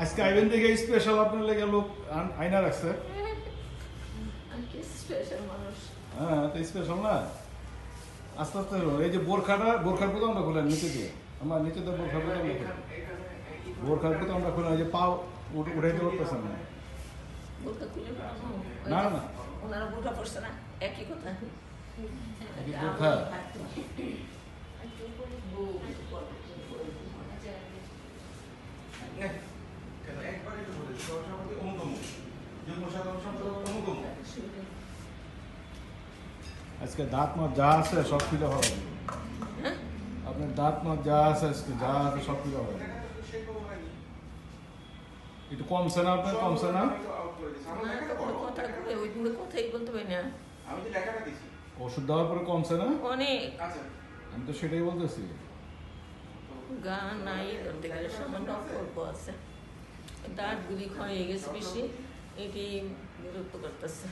আজকে আইবেন থেকে স্পেশাল আপনার লেগে লোক আইনা রাখছে। হ্যাঁ তো স্পেশাল না? আস্তে আস্তে হলো। এই যে বোরখাটা বোরখার প্রথম আমরা খুলেন নিচে দিয়ে। আমার নিচে তো বোরখার প্রথম আমরা খুলেন বোরখার প্রথম আমরা খুলেন এই যে পাও উঠ- উঠাইতে পারতেছেন না। খুলে না, না। ওনারা বোরকা পড়ছে না? একই কথা। একই আজকে দাঁত মাত যা আছে সব ফিলে হবে। হ্যাঁ? আপনার দাঁত মাত যা আছে আজকে যা আছে সব ফিলে হবে। একটু কমছে না আপনার? কমছে না? কথাই বলতে পারি না আমি তো লেখাটা দিছি ওষুধ দেওয়ার পরে কমছে না? অনেক। আমি তো সেটাই বলতেছি। গান নাই ধরতে গেলে সামান্য অল্প আছে। দাঁতগুলি ক্ষয়ে গেছে বেশি এটি বিরক্ত করতেছে।